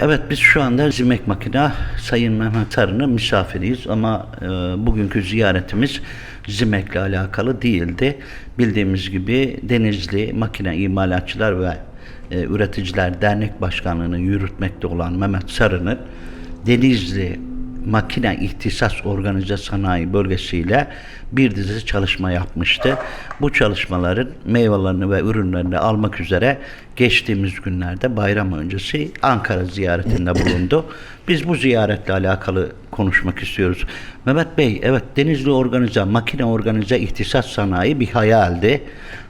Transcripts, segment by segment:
Evet biz şu anda Zimek Makina Sayın Mehmet Sarı'nın misafiriyiz ama e, bugünkü ziyaretimiz Zimek'le alakalı değildi. Bildiğimiz gibi Denizli Makine İmalatçılar ve e, Üreticiler Dernek Başkanlığı'nı yürütmekte olan Mehmet Sarı'nın Denizli Makine İhtisas Organize Sanayi Bölgesi'yle bir dizi çalışma yapmıştı. Bu çalışmaların meyvelerini ve ürünlerini almak üzere geçtiğimiz günlerde bayram öncesi Ankara ziyaretinde bulundu. Biz bu ziyaretle alakalı konuşmak istiyoruz. Mehmet Bey, evet Denizli Organize, Makine Organize İhtisas Sanayi bir hayaldi.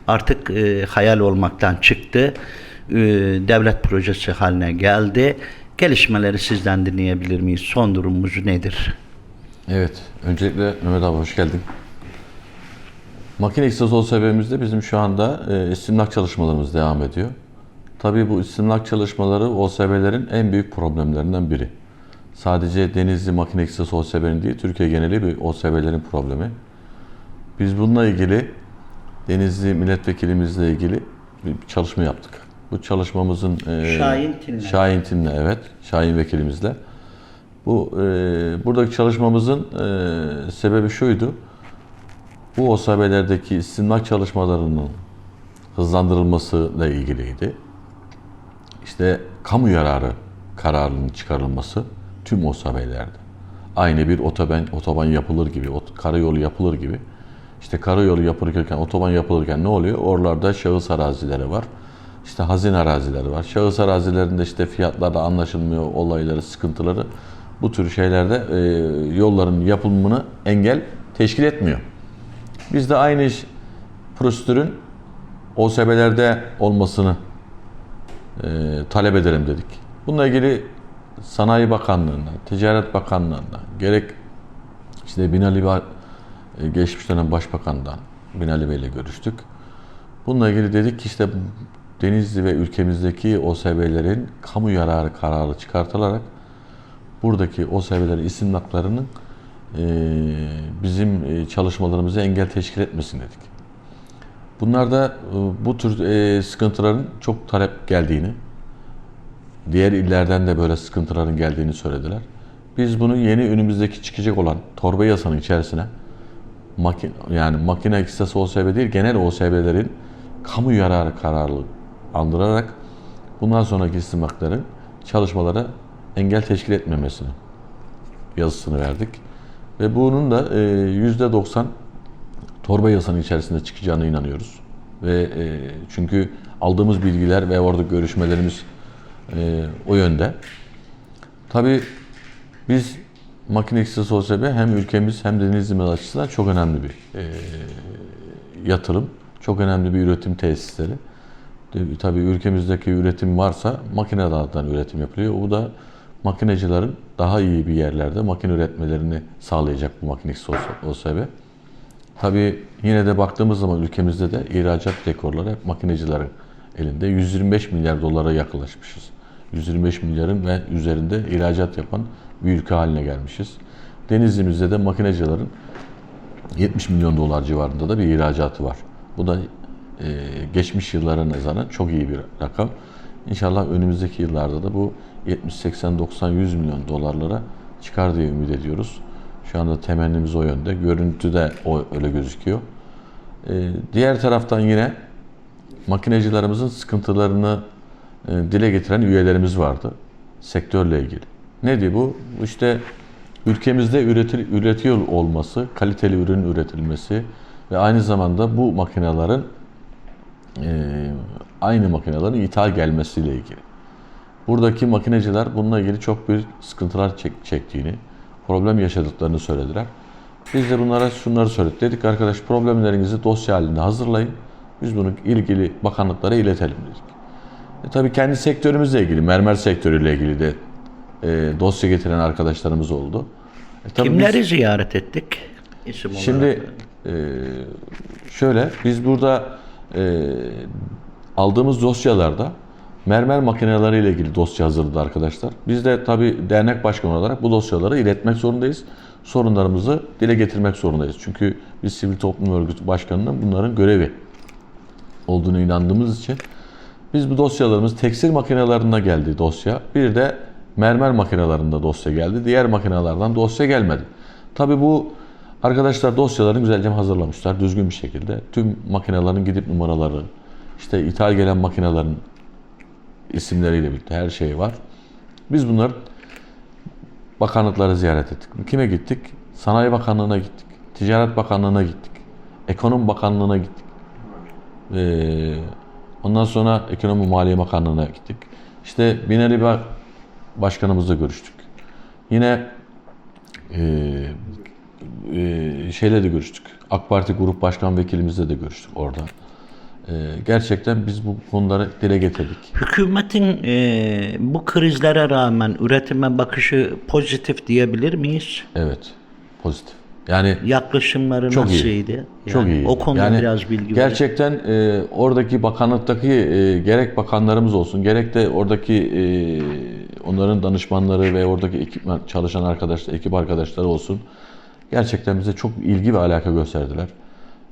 Artık e, hayal olmaktan çıktı. E, devlet projesi haline geldi. Gelişmeleri sizden dinleyebilir miyiz? Son durumumuz nedir? Evet, öncelikle Mehmet abi hoş geldin. Makine İktisat sebebimizde bizim şu anda e, istimlak çalışmalarımız devam ediyor. Tabii bu istimlak çalışmaları OSB'lerin en büyük problemlerinden biri. Sadece Denizli Makine İktisat OSB'nin değil, Türkiye geneli bir OSB'lerin problemi. Biz bununla ilgili Denizli milletvekilimizle ilgili bir çalışma yaptık. Bu çalışmamızın e, Şahin Tin'le. Şahin Tin'le evet, Şahin vekilimizle. Bu e, buradaki çalışmamızın e, sebebi şuydu. Bu OSB'lerdeki istimlak çalışmalarının hızlandırılmasıyla ilgiliydi. İşte kamu yararı kararının çıkarılması tüm OSB'lerde. Aynı bir otoban, otoban yapılır gibi, ot- karayolu yapılır gibi. İşte karayolu yapılırken, otoban yapılırken ne oluyor? Oralarda şahıs arazileri var. İşte hazine arazileri var. Şahıs arazilerinde işte fiyatlarda anlaşılmıyor olayları, sıkıntıları. Bu tür şeylerde e, yolların yapılımını engel teşkil etmiyor. Biz de aynı iş, prosedürün OSB'lerde olmasını e, talep ederim dedik. Bununla ilgili Sanayi Bakanlığı'nda, Ticaret Bakanlığı'nda, gerek işte Binali e, geçmiş dönem Başbakan'dan Binali Bey'le görüştük. Bununla ilgili dedik ki işte Denizli ve ülkemizdeki OSB'lerin kamu yararı kararı çıkartılarak buradaki OSB'lerin isim haklarının e, bizim e, çalışmalarımıza engel teşkil etmesin dedik. Bunlarda e, bu tür sıkıntıların çok talep geldiğini, diğer illerden de böyle sıkıntıların geldiğini söylediler. Biz bunu yeni önümüzdeki çıkacak olan torba yasanın içerisine makine, yani makine iktisası OSB değil genel OSB'lerin kamu yararı kararlı andırarak bundan sonraki istimakların çalışmalara engel teşkil etmemesini yazısını verdik. Ve bunun da e, yüzde 90 torba yasanın içerisinde çıkacağına inanıyoruz. Ve e, çünkü aldığımız bilgiler ve orada görüşmelerimiz e, o yönde. Tabii biz makine iktisası OSB hem ülkemiz hem de Denizli açısından çok önemli bir e, yatırım. Çok önemli bir üretim tesisleri. Tabii ülkemizdeki üretim varsa makinelerden üretim yapılıyor. Bu da makinecilerin daha iyi bir yerlerde makine üretmelerini sağlayacak bu makine iktisası OSB. Tabii yine de baktığımız zaman ülkemizde de ihracat rekorları hep makinecilerin elinde. 125 milyar dolara yaklaşmışız. 125 milyarın ve üzerinde ihracat yapan bir ülke haline gelmişiz. Denizlimizde de makinecilerin 70 milyon dolar civarında da bir ihracatı var. Bu da e, geçmiş yıllara nazaran çok iyi bir rakam. İnşallah önümüzdeki yıllarda da bu 70, 80, 90, 100 milyon dolarlara çıkar diye ümit ediyoruz. Şu anda temennimiz o yönde. Görüntü de o öyle gözüküyor. E, diğer taraftan yine makinecilerimizin sıkıntılarını e, dile getiren üyelerimiz vardı sektörle ilgili. Nedir bu? İşte ülkemizde üretil, üretiyor olması, kaliteli ürün üretilmesi ve aynı zamanda bu makinelerin e, aynı makinelerin ithal gelmesiyle ilgili. Buradaki makineciler bununla ilgili çok büyük sıkıntılar çek- çektiğini, problem yaşadıklarını söylediler. Biz de bunlara şunları söyledik. Dedik arkadaş problemlerinizi dosya halinde hazırlayın. Biz bunu ilgili bakanlıklara iletelim dedik. E, tabii kendi sektörümüzle ilgili, mermer sektörüyle ilgili de e, dosya getiren arkadaşlarımız oldu. E, tabii biz- Kimleri ziyaret ettik? İsim olarak. Şimdi e, şöyle biz burada e, aldığımız dosyalarda mermer makineleriyle ilgili dosya hazırladı arkadaşlar. Biz de tabi dernek başkanı olarak bu dosyaları iletmek zorundayız. Sorunlarımızı dile getirmek zorundayız. Çünkü biz sivil toplum örgütü başkanının bunların görevi olduğunu inandığımız için biz bu dosyalarımız tekstil makinelerine geldi dosya. Bir de mermer makinelerinde dosya geldi. Diğer makinelerden dosya gelmedi. Tabi bu arkadaşlar dosyalarını güzelce hazırlamışlar düzgün bir şekilde. Tüm makinelerin gidip numaraları, işte ithal gelen makinelerin isimleriyle birlikte her şey var. Biz bunları bakanlıkları ziyaret ettik. Kime gittik? Sanayi Bakanlığı'na gittik. Ticaret Bakanlığı'na gittik. Ekonomi Bakanlığı'na gittik. Ee, ondan sonra Ekonomi Maliye Bakanlığı'na gittik. İşte Binali Ba- Başkanımızla görüştük. Yine e, e, şeyle de görüştük. AK Parti Grup Başkan Vekilimizle de görüştük orada. E, gerçekten biz bu konuları dile getirdik. Hükümetin e, bu krizlere rağmen üretime bakışı pozitif diyebilir miyiz? Evet, pozitif. Yani Yaklaşımları Çok nasılydı? Yani Çok iyi. O konuda Yani biraz bilgi. Gerçekten e, oradaki bakanlıktaki e, gerek bakanlarımız olsun, gerek de oradaki e, onların danışmanları ve oradaki ekip çalışan arkadaşlar, ekip arkadaşları olsun. Gerçekten bize çok ilgi ve alaka gösterdiler.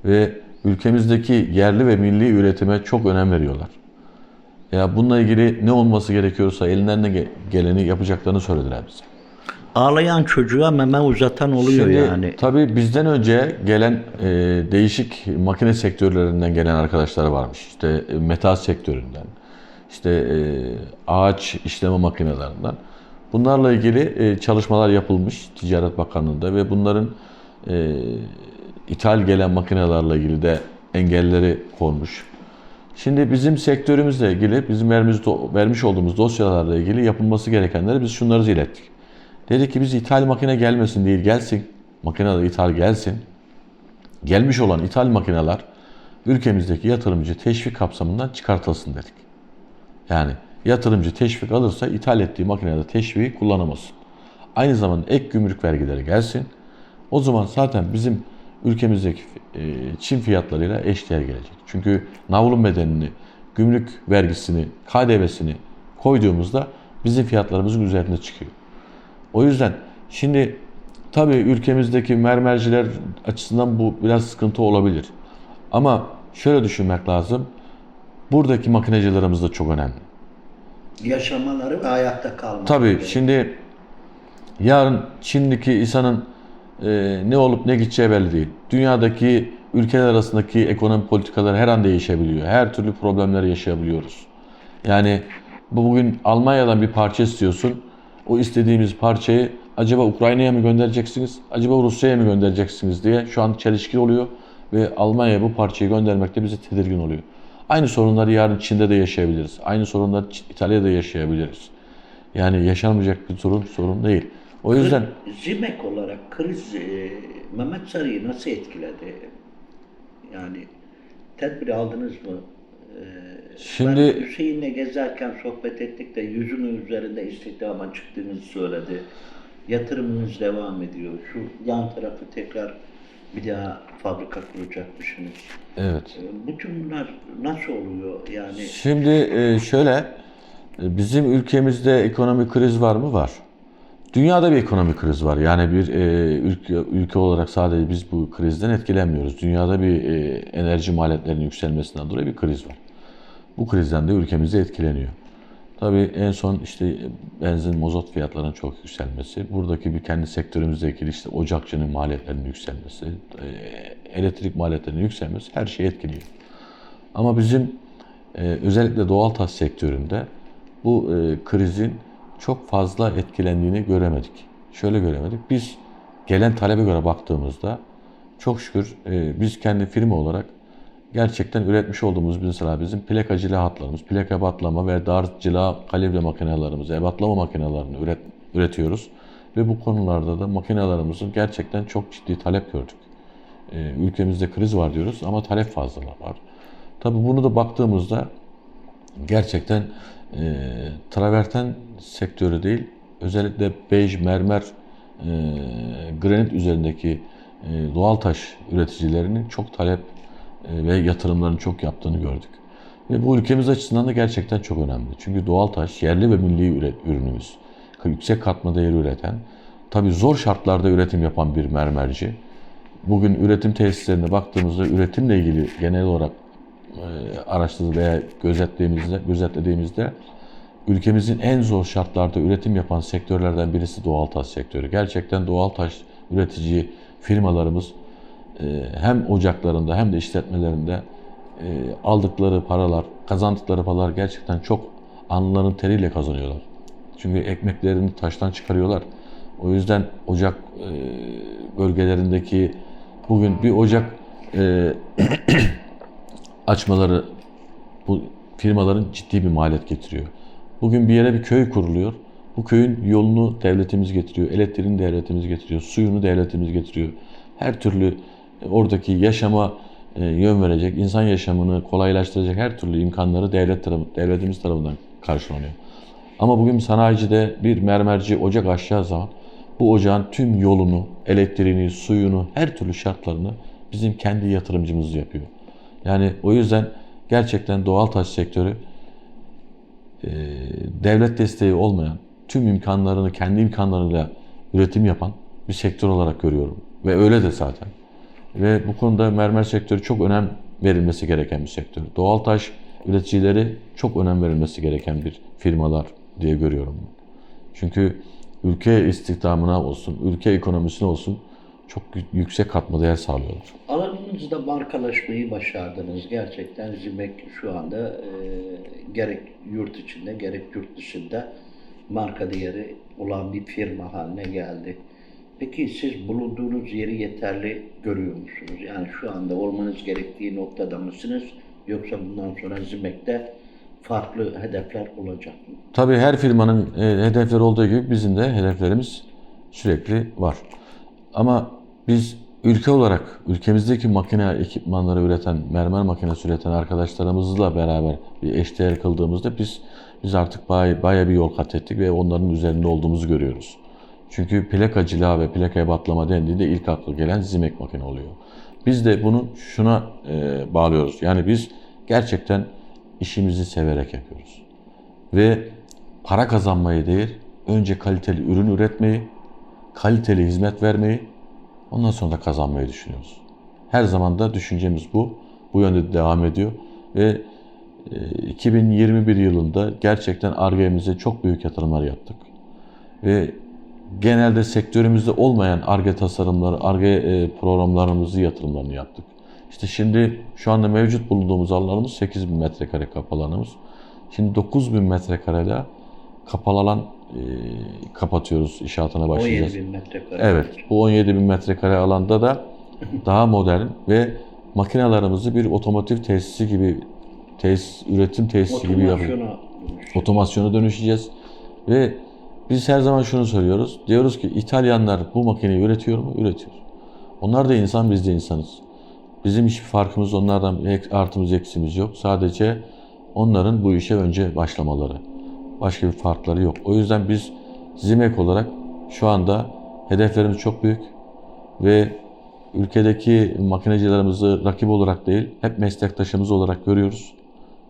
Ve ülkemizdeki yerli ve milli üretime çok önem veriyorlar. Ya bununla ilgili ne olması gerekiyorsa elinden ne ge- geleni yapacaklarını söylediler bize. Ağlayan çocuğa meme uzatan oluyor Şimdi yani. tabii bizden önce gelen e, değişik makine sektörlerinden gelen arkadaşlar varmış. İşte e, metal sektöründen, işte e, ağaç işleme makinelerinden. Bunlarla ilgili e, çalışmalar yapılmış Ticaret Bakanlığı'nda ve bunların e, ithal gelen makinelerle ilgili de engelleri konmuş. Şimdi bizim sektörümüzle ilgili, bizim vermiş, vermiş olduğumuz dosyalarla ilgili yapılması gerekenleri biz şunları ilettik. Dedi ki biz ithal makine gelmesin değil, gelsin. Makineler ithal gelsin. Gelmiş olan ithal makineler ülkemizdeki yatırımcı teşvik kapsamından çıkartılsın dedik. Yani yatırımcı teşvik alırsa ithal ettiği makinede teşviği kullanamasın. Aynı zamanda ek gümrük vergileri gelsin. O zaman zaten bizim ülkemizdeki e, Çin fiyatlarıyla eşdeğer gelecek. Çünkü navlun bedenini, gümrük vergisini, KDV'sini koyduğumuzda bizim fiyatlarımızın üzerinde çıkıyor. O yüzden şimdi tabii ülkemizdeki mermerciler açısından bu biraz sıkıntı olabilir. Ama şöyle düşünmek lazım. Buradaki makinecilerimiz de çok önemli. Yaşamaları ve hayatta kalmaları. Tabii şimdi yarın Çin'deki insanın e, ne olup ne gideceği belli değil. Dünyadaki ülkeler arasındaki ekonomi politikaları her an değişebiliyor. Her türlü problemler yaşayabiliyoruz. Yani bu bugün Almanya'dan bir parça istiyorsun. O istediğimiz parçayı acaba Ukrayna'ya mı göndereceksiniz, acaba Rusya'ya mı göndereceksiniz diye şu an çelişki oluyor ve Almanya bu parçayı göndermekte bize tedirgin oluyor. Aynı sorunları yarın Çin'de de yaşayabiliriz. Aynı sorunları İtalya'da yaşayabiliriz. Yani yaşanmayacak bir sorun sorun değil. O yüzden Zimek olarak kriz e, Mehmet Sarı'yı nasıl etkiledi? Yani tedbir aldınız mı? E, Şimdi- ben Hüseyin'le gezerken sohbet ettik de yüzünün üzerinde istihdama çıktığınızı söyledi. Yatırımınız devam ediyor. Şu yan tarafı tekrar bir daha fabrika kuracakmışsınız. evet. Bütün bunlar nasıl oluyor? Yani Şimdi e, şöyle e, bizim ülkemizde ekonomik kriz var mı? Var. Dünyada bir ekonomik kriz var. Yani bir e, ülke, ülke olarak sadece biz bu krizden etkilenmiyoruz. Dünyada bir enerji maliyetlerinin yükselmesinden dolayı bir kriz var. Bu krizden de ülkemizde etkileniyor. Tabii en son işte benzin, mazot fiyatlarının çok yükselmesi, buradaki bir kendi sektörümüzdeki işte ocakçının maliyetlerinin yükselmesi, e, elektrik maliyetlerinin yükselmesi her şeyi etkiliyor. Ama bizim e, özellikle doğal taş sektöründe bu e, krizin çok fazla etkilendiğini göremedik. Şöyle göremedik. Biz gelen talebe göre baktığımızda çok şükür biz kendi firma olarak gerçekten üretmiş olduğumuz mesela bizim plaka cila hatlarımız, plaka batlama ve dar cila kalibre makinelerimizi, ebatlama makinelerini üret, üretiyoruz. Ve bu konularda da makinelerimizin gerçekten çok ciddi talep gördük. E, ülkemizde kriz var diyoruz ama talep fazla var. Tabii bunu da baktığımızda gerçekten e, traverten sektörü değil, özellikle bej, mermer, e, granit üzerindeki e, doğal taş üreticilerinin çok talep ve yatırımların çok yaptığını gördük. Ve bu ülkemiz açısından da gerçekten çok önemli. Çünkü doğal taş yerli ve milli ürünümüz. Yüksek katma değeri üreten, tabii zor şartlarda üretim yapan bir mermerci. Bugün üretim tesislerine baktığımızda üretimle ilgili genel olarak e, araştırdığımız veya gözetlediğimizde, gözetlediğimizde ülkemizin en zor şartlarda üretim yapan sektörlerden birisi doğal taş sektörü. Gerçekten doğal taş üretici firmalarımız e, hem ocaklarında hem de işletmelerinde e, aldıkları paralar, kazandıkları paralar gerçekten çok alnlarının teriyle kazanıyorlar. Çünkü ekmeklerini taştan çıkarıyorlar. O yüzden ocak e, bölgelerindeki bugün bir ocak e, açmaları bu firmaların ciddi bir maliyet getiriyor. Bugün bir yere bir köy kuruluyor. Bu köyün yolunu devletimiz getiriyor, elektriğini devletimiz getiriyor, suyunu devletimiz getiriyor. Her türlü e, oradaki yaşama e, yön verecek, insan yaşamını kolaylaştıracak her türlü imkanları devlet tarafı, devletimiz tarafından karşılanıyor. Ama bugün sanayicide bir mermerci ocak açacağı zaman bu ocağın tüm yolunu, elektriğini, suyunu, her türlü şartlarını bizim kendi yatırımcımız yapıyor. Yani o yüzden gerçekten doğal taş sektörü e, devlet desteği olmayan, tüm imkanlarını kendi imkanlarıyla üretim yapan bir sektör olarak görüyorum. Ve öyle de zaten. Ve bu konuda mermer sektörü çok önem verilmesi gereken bir sektör. Doğal taş üreticileri çok önem verilmesi gereken bir firmalar diye görüyorum. Çünkü ülke istihdamına olsun, ülke ekonomisine olsun çok yü- yüksek katma değer sağlıyorlar. Alanınızda markalaşmayı başardınız. Gerçekten Zimek şu anda e, gerek yurt içinde gerek yurt dışında marka değeri olan bir firma haline geldi. Peki siz bulunduğunuz yeri yeterli görüyor musunuz? Yani şu anda olmanız gerektiği noktada mısınız? Yoksa bundan sonra Zimek'te farklı hedefler olacak mı? Tabii her firmanın e, hedefleri olduğu gibi bizim de hedeflerimiz sürekli var. Ama biz ülke olarak ülkemizdeki makine ekipmanları üreten, mermer makinesi üreten arkadaşlarımızla beraber bir eşdeğer kıldığımızda biz biz artık bay, baya bir yol kat ettik ve onların üzerinde olduğumuzu görüyoruz. Çünkü plakacılığa ve plakaya batlama dendiğinde ilk akla gelen Zimek makine oluyor. Biz de bunu şuna e, bağlıyoruz. Yani biz gerçekten işimizi severek yapıyoruz ve para kazanmayı değil, önce kaliteli ürün üretmeyi, kaliteli hizmet vermeyi, ondan sonra da kazanmayı düşünüyoruz. Her zaman da düşüncemiz bu. Bu yönde devam ediyor ve e, 2021 yılında gerçekten Ar-Ge'mize çok büyük yatırımlar yaptık. Ve genelde sektörümüzde olmayan Ar-Ge tasarımları, Ar-Ge e, programlarımızı yatırımlarını yaptık. İşte şimdi şu anda mevcut bulunduğumuz alanlarımız 8000 metrekare kapalı alanımız. Şimdi 9000 metrekarede kapalı alan e, kapatıyoruz, inşaatına başlayacağız. 17 bin metrekare. Evet, bu 17 bin metrekare alanda da daha modern ve makinalarımızı bir otomotiv tesisi gibi, tesis, üretim tesisi gibi yapıyoruz otomasyona dönüşeceğiz. Ve biz her zaman şunu söylüyoruz. Diyoruz ki İtalyanlar bu makineyi üretiyor mu? Üretiyor. Onlar da insan, biz de insanız. Bizim hiçbir farkımız onlardan artımız eksimiz yok. Sadece onların bu işe önce başlamaları. Başka bir farkları yok. O yüzden biz Zimek olarak şu anda hedeflerimiz çok büyük ve ülkedeki makinecilerimizi rakip olarak değil, hep meslektaşımız olarak görüyoruz.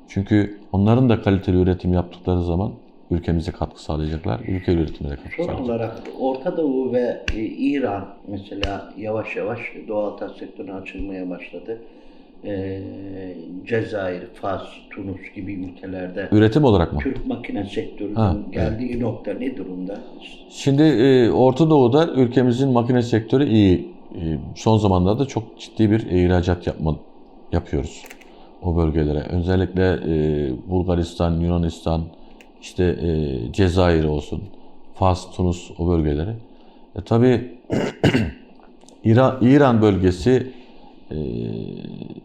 Çünkü onların da kaliteli üretim yaptıkları zaman ülkemize katkı sağlayacaklar. Ülke üretimine katkı Son sağlayacaklar. olarak Orta Doğu ve İran mesela yavaş yavaş doğal taş sektörüne açılmaya başladı. E, Cezayir, Fas, Tunus gibi ülkelerde Üretim olarak mı? Türk makine sektörünün Ha, geldiği nokta ne durumda? Şimdi e, Orta Doğu'da ülkemizin makine sektörü iyi. E, son zamanlarda çok ciddi bir ihracat yapma, yapıyoruz o bölgelere. Özellikle e, Bulgaristan, Yunanistan, işte e, Cezayir olsun, Fas, Tunus o bölgeleri. E, tabii İran, İran bölgesi e,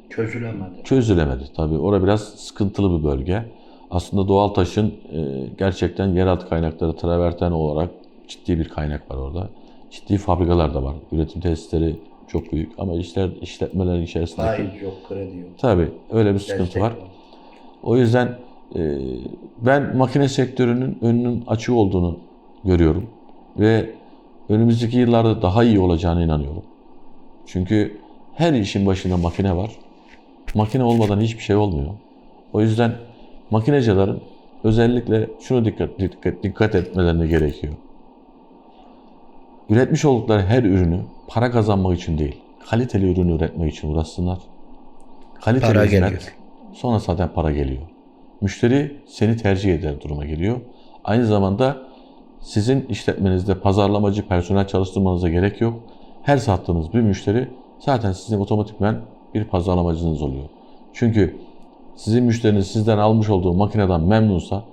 Çözülemedi. çözülemedi tabii. Orada biraz sıkıntılı bir bölge. Aslında doğal taşın e, gerçekten yeraltı kaynakları traverten olarak ciddi bir kaynak var orada. Ciddi fabrikalar da var. Üretim tesisleri çok büyük ama işler işletmelerin içerisindeki Faiz yok, kredi yok. tabii öyle bir sıkıntı destek var. O yüzden ben makine sektörünün önünün açık olduğunu görüyorum ve önümüzdeki yıllarda daha iyi olacağına inanıyorum. Çünkü her işin başında makine var. Makine olmadan hiçbir şey olmuyor. O yüzden makinecilerin özellikle şunu dikkat, dikkat, dikkat etmelerine gerekiyor. Üretmiş oldukları her ürünü para kazanmak için değil, kaliteli ürün üretmek için uğraşsınlar. Kaliteli Para hizmet, geliyor. sonra zaten para geliyor. Müşteri seni tercih eder duruma geliyor. Aynı zamanda sizin işletmenizde pazarlamacı personel çalıştırmanıza gerek yok. Her sattığınız bir müşteri zaten sizin otomatikmen bir pazarlamacınız oluyor. Çünkü sizin müşteriniz sizden almış olduğu makineden memnunsa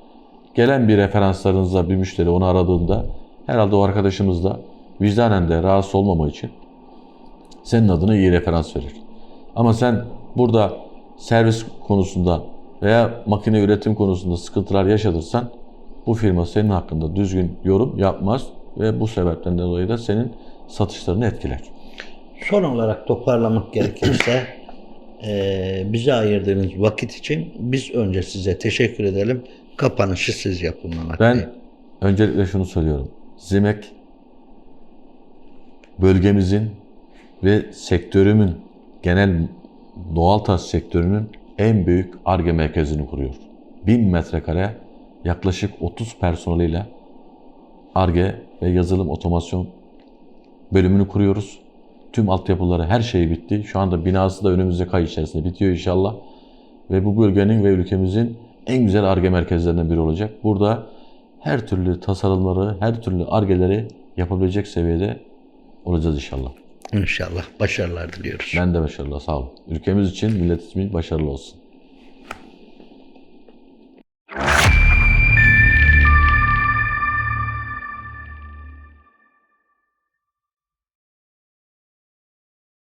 gelen bir referanslarınızda bir müşteri onu aradığında herhalde o arkadaşımız da vicdanen de rahatsız olmama için senin adına iyi referans verir. Ama sen burada servis konusunda veya makine üretim konusunda sıkıntılar yaşadırsan bu firma senin hakkında düzgün yorum yapmaz ve bu sebepten dolayı da senin satışlarını etkiler. Son olarak toparlamak gerekirse eee, bize ayırdığınız vakit için biz önce size teşekkür edelim. Kapanışı siz yapın Mehmet. Ben öncelikle şunu söylüyorum. Zimek bölgemizin ve sektörümün genel doğal tas sektörünün en büyük ARGE merkezini kuruyor. 1000 metrekare yaklaşık 30 personeliyle ARGE ve yazılım otomasyon bölümünü kuruyoruz. Tüm altyapıları her şey bitti. Şu anda binası da önümüzdeki ay içerisinde bitiyor inşallah. Ve bu bölgenin ve ülkemizin en güzel ARGE merkezlerinden biri olacak. Burada her türlü tasarımları, her türlü ARGE'leri yapabilecek seviyede olacağız inşallah. İnşallah başarılar diliyoruz. Ben de başarılı sağ olun. Ülkemiz için, millet için başarılı olsun.